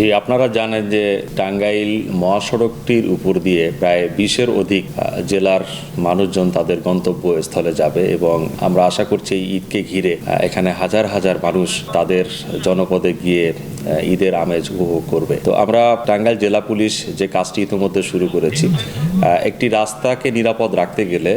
জি, আপনারা জানেন যে টাঙ্গাইল মহাসড়কটির উপর দিয়ে প্রায় বিশের অধিক জেলার মানুষজন তাদের গন্তব্যস্থলে যাবে এবং আমরা আশা করছি এই ঈদকে ঘিরে এখানে হাজার হাজার মানুষ তাদের জনপদে গিয়ে ঈদের আমেজ উপভোগ করবে। তো আমরা টাঙ্গাইল জেলা পুলিশ যে কাজটি ইতিমধ্যে শুরু করেছি একটি রাস্তাকে নিরাপদ রাখতে গেলে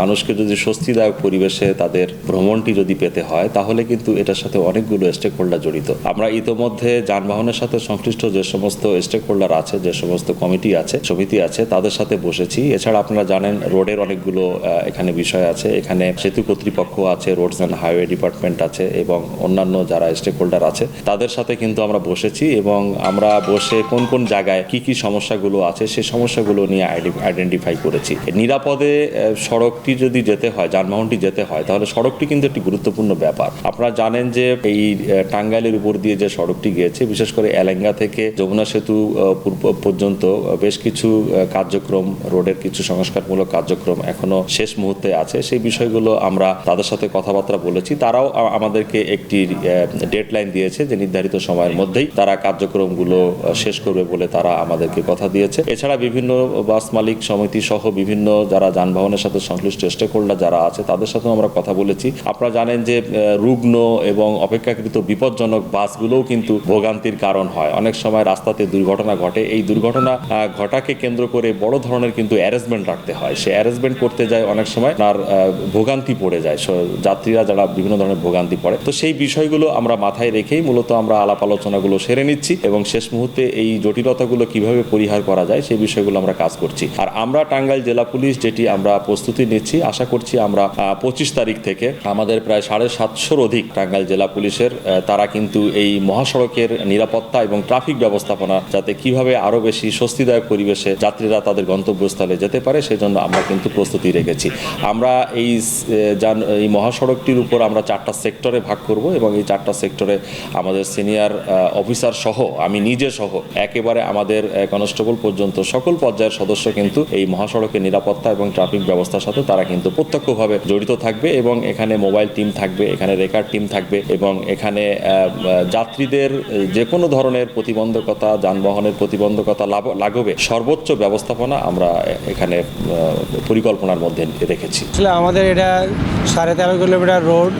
মানুষকে যদি স্বস্তিদায়ক পরিবেশে তাদের ভ্রমণটি যদি পেতে হয়, তাহলে কিন্তু এটার সাথে অনেকগুলো স্টেক হোল্ডার জড়িত। আমরা ইতোমধ্যে যানবাহনের সাথে সংশ্লিষ্ট যে সমস্ত স্টেক হোল্ডার আছে, যে সমস্ত কমিটি আছে, সমিতি আছে, তাদের সাথে বসেছি। এছাড়া আপনারা জানেন, রোডের অনেকগুলো এখানে বিষয় আছে। এখানে সেতু কর্তৃপক্ষ আছে, রোডস অ্যান্ড হাইওয়ে ডিপার্টমেন্ট আছে এবং অন্যান্য যারা স্টেক হোল্ডার আছে, তাদের সাথে কিন্তু আমরা বসেছি এবং আমরা বসে কোন কোন জায়গায় কি কি সমস্যাগুলো আছে সেই সমস্যাগুলো নিয়ে আইডেন্টিফাই করেছি। নিরাপদে সড়কটি যদি যেতে হয়, যানবাহনটি যেতে হয়, তাহলে সড়কটি কিন্তু একটি গুরুত্বপূর্ণ ব্যাপার। আপনারা জানেন যে এই টাঙ্গাইলের উপর দিয়ে যে সড়কটি গিয়েছে, বিশেষ করে এলেঙ্গা থেকে যমুনা সেতু পর্যন্ত বেশ কিছু কার্যক্রম, রোডের কিছু সংস্কারমূলক কার্যক্রম এখনও শেষ মুহূর্তে আছে। সেই বিষয়গুলো আমরা তাদের সাথে কথাবার্তা বলেছি। তারাও আমাদেরকে একটি ডেডলাইন দিয়েছে যে নির্ধারিত সময়ের মধ্যেই তারা কার্যক্রমগুলো শেষ করবে বলে তারা আমাদেরকে কথা দিয়েছে। এছাড়া বিভিন্ন বাস মালিক সমিতি সহ বিভিন্ন যারা যানবাহনের সাথে সংশ্লিষ্ট স্টেক হোল্ডার যারা আছে তাদের সাথেও আমরা কথা বলেছি। আপনারা জানেন যে রুগ্ন এবং অপেক্ষাকৃত বিপজ্জনক বাসগুলোও কিন্তু ভোগান্তির কারণ হয়। অনেক সময় রাস্তাতে দুর্ঘটনা ঘটে। এই দুর্ঘটনা ঘটাকে কেন্দ্র করে বড় ধরনের কিন্তু অ্যারেঞ্জমেন্ট রাখতে হয়। সে অ্যারেঞ্জমেন্ট করতে যায় অনেক সময় তার ভোগান্তি পড়ে যায়। যাত্রীরা যারা বিভিন্ন ধরনের ভোগান্তি পড়ে। তো সেই বিষয়গুলো আমরা মাথায় রেখেই মূলত আমরা আলাপ আলোচনাগুলো সেরে নিচ্ছি এবং শেষ মুহূর্তে এই জটিলতাগুলো কীভাবে পরিহার করা যায় সেই বিষয়গুলো আমরা কাজ করছি। আর আমরা টাঙ্গাইল জেলা পুলিশ যেটি আমরা প্রস্তুতি নিচ্ছি, আশা করছি আমরা পঁচিশ তারিখ থেকে আমাদের প্রায় সাড়ে সাতশোর অধিক টাঙ্গাইল জেলা পুলিশের তারা কিন্তু এই মহাসড়কের নিরাপত্তা এবং ট্রাফিক ব্যবস্থাপনা যাতে কীভাবে আরও বেশি স্বস্তিদায়ক পরিবেশে যাত্রীরা তাদের গন্তব্যস্থলে যেতে পারে সেজন্য আমরা কিন্তু প্রস্তুতি রেখেছি। আমরা এই যান এই মহাসড়কটির উপর আমরা চারটা সেক্টরে ভাগ করব এবং এই চারটা সেক্টরে আমাদের সিনিয়র অফিসার সহ, আমি নিজে সহ, একেবারে আমাদের কনস্টেবল পর্যন্ত সকল পর্যায়ের সদস্য কিন্তু এই মহাসড়কের নিরাপত্তা এবং ট্রাফিক ব্যবস্থার সাথে তারা কিন্তু প্রত্যক্ষভাবে জড়িত থাকবে এবং এখানে মোবাইল টিম থাকবে, এখানে রেকার্ড টিম থাকবে এবং এখানে যাত্রীদের যে কোনো ধরনের প্রতিবন্ধকতা, যানবাহনের প্রতিবন্ধকতা লাগবে সর্বোচ্চ ব্যবস্থাপনা আমরা এখানে পরিকল্পনার মধ্যে রেখেছি। আমাদের এটা সাড়ে তেরো কিলোমিটার রোড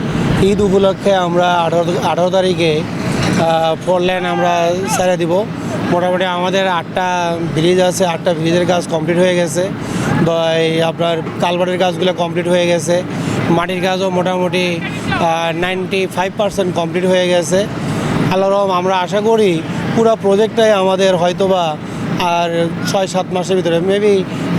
ঈদ উপলক্ষে আমরা আঠারো আঠারো তারিখে ফোর লেন আমরা সেরে দিব। মোটামুটি আমাদের আটটা ব্রিজ আছে, আটটা ব্রিজের কাজ কমপ্লিট হয়ে গেছে। বা এই আপনার কালভারের কাজগুলো কমপ্লিট হয়ে গেছে। মাটির কাজও মোটামুটি নাইনটি ফাইভ পার্সেন্ট কমপ্লিট হয়ে গেছে। আল্লাহ আমরা আশা করি পুরো প্রজেক্টটাই আমাদের হয়তোবা আর ছয়, সাত মাসের ভিতরে মেবি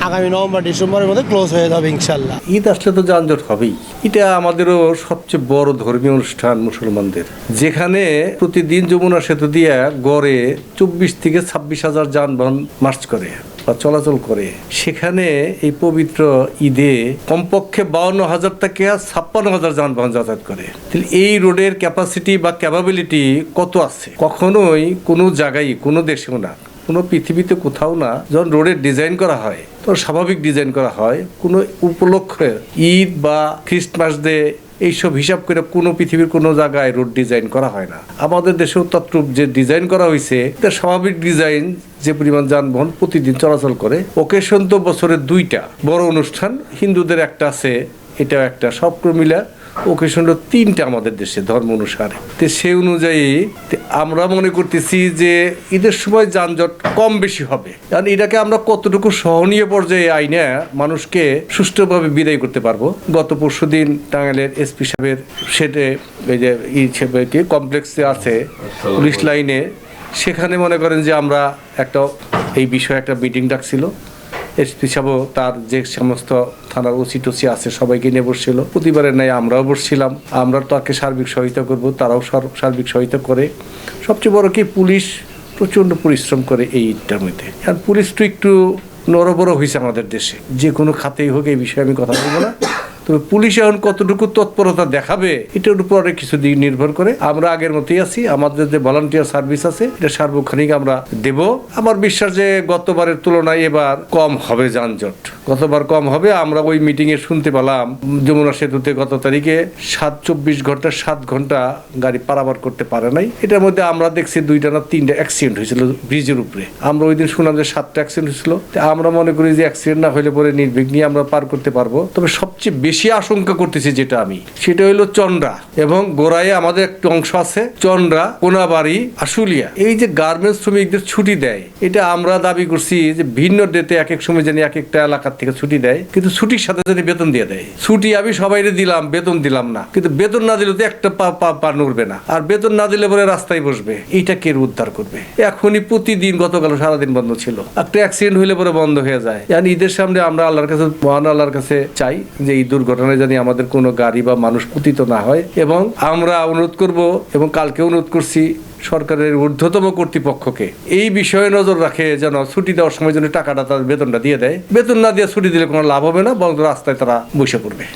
আগামী নভেম্বর, ডিসেম্বরের মধ্যে ক্লোজ হয়ে যাবে ইনশাল্লাহ। ঈদ আসলে তো যানজট হবেই। এটা আমাদেরও সবচেয়ে বড় ধর্মীয় অনুষ্ঠান মুসলমানদের। যেখানে প্রতিদিন যমুনা সেতু দিয়ে গড়ে চব্বিশ থেকে ছাব্বিশ হাজার যানবাহন মার্চ করে। বা চলাচল করে। সেখানে এই পবিত্র ঈদে কমপক্ষে বাউন্ন হাজার থেকে ছাপ্পান্ন হাজার যানবাহন যাতায়াত করে। তাহলে এই রোডের ক্যাপাসিটি বা ক্যাপাবিলিটি কত আছে? কখনোই কোনো জায়গায়, কোনো দেশেও না, কোনো পৃথিবীতে কোথাও না যখন রোডের ডিজাইন করা হয় তো স্বাভাবিক ডিজাইন করা হয়। কোনো উপলক্ষে ঈদ বা খ্রিস্টমাস ডে এইসব হিসাব করে কোনো পৃথিবীর কোনো জায়গায় রোড ডিজাইন করা হয় না। আমাদের দেশে তত্রুপ যে ডিজাইন করা হয়েছে, এটা স্বাভাবিক ডিজাইন যে পরিমাণ যানবাহন প্রতিদিন চলাচল করে। ওকেশন তো বছরের দুইটা। বড় অনুষ্ঠান, হিন্দুদের একটা আছে, এটাও একটা। সব মিলা ওকেশন হলো তিনটা আমাদের দেশে ধর্ম অনুসারে। তো সেই অনুযায়ী আমরা মনে করতেছি যে ঈদের সময় যানজট কম বেশি হবে। কারণ এটাকে আমরা কতটুকু সহনীয় পর্যায়ে আইনে মানুষকে সুষ্ঠুভাবে বিদায় করতে পারব। গত পরশু দিন টাঙ্গাইলের এসপি সাহেবের সেটে এই যে ই কমপ্লেক্সে আছে পুলিশ লাইনে সেখানে মনে করেন যে আমরা একটা এই বিষয়ে একটা মিটিং ডাকছিল। এসপি সাহেব তার যে সমস্ত থানার ওসি টসি আছে সবাইকে নিয়ে বসছিল। প্রতিবারের ন্যায় আমরাও বসছিলাম। আমরা তাকে সার্বিক সহায়তা করব, তারাও সার- সার্বিক সহায়তা করে। সবচেয়ে বড় কি, পুলিশ প্রচণ্ড পরিশ্রম করে এই ঈদটার মধ্যে। আর পুলিশ তো একটু নরবর হয়েছে আমাদের দেশে। যে কোনো খাতেই হোক, এই বিষয়ে আমি কথা বলব না। তবে পুলিশ এখন কতটুকু তৎপরতা দেখাবে, এটার উপর কিছু দিক নির্ভর করে। আমরা আগের মতোই আছি, আমাদের যে ভলান্টিয়ার সার্ভিস আছে, এটা সার্বক্ষণিক আমরা দেব। আমার বিশ্বাস যে গতবারের তুলনায় এবার কম হবে যানজট। গতবার কম হবে, আমরা ওই মিটিং এ শুনতে পেলাম, যমুনা সেতুতে গত তারিখে সাত, চব্বিশ ঘণ্টা, সাত ঘণ্টা গাড়ি পারাবার করতে পারে নাই। এটার মধ্যে আমরা দেখছি দুইটা না তিনটা অ্যাক্সিডেন্ট হয়েছিল ব্রিজের উপরে। আমরা ওই দিন শুনলাম যে সাতটা অ্যাক্সিডেন্ট হয়েছিল। আমরা মনে করি যে অ্যাক্সিডেন্ট না হলে পরে নির্বিঘ্নে আমরা পার করতে পারব। তবে সবচেয়ে বেশি আশঙ্কা করতেছি যেটা আমি, সেটা হলো চন্দ্রা এবং গোড়ায় আমাদের একটা অংশ আছে চন্দ্রা কোনাবাড়ি আশুলিয়া এই যে গার্মেন্টস শ্রমিকদের ছুটি দেয়, এটা আমরা দাবি করছি যে ভিন্ন ডেতে এক এক সময় জানি এক একটা এলাকার থেকে ছুটি দেয়, কিন্তু ছুটির সাথে জানি বেতন দিয়ে দেয়। ছুটি আমি সবাইরে দিলাম, বেতন দিলাম না, কিন্তু বেতন না দিলে তো একটা পা পা পা নড়বে না, আর বেতন না দিলে পরে রাস্তায় বসবে। এইটা কে উদ্ধার করবে? এখনই প্রতিদিন গতকাল সারাদিন বন্ধ ছিল। একটা অ্যাক্সিডেন্ট হইলে পরে বন্ধ হয়ে যায়। ঈদের সামনে আমরা আল্লাহর কাছে, মহান আল্লাহর কাছে চাই যে এই দুর্ঘটনায় যদি আমাদের কোনো গাড়ি বা মানুষ পতিত না হয়। এবং আমরা অনুরোধ করব এবং কালকে অনুরোধ করছি সরকারের ঊর্ধ্বতম কর্তৃপক্ষকে এই বিষয়ে নজর রাখে যেন ছুটি দেওয়ার সময় যেন টাকাটা তার বেতনটা দিয়ে দেয়। বেতন না দিয়ে ছুটি দিলে কোনো লাভ হবে না, বরং রাস্তায় তারা বসে পড়বে।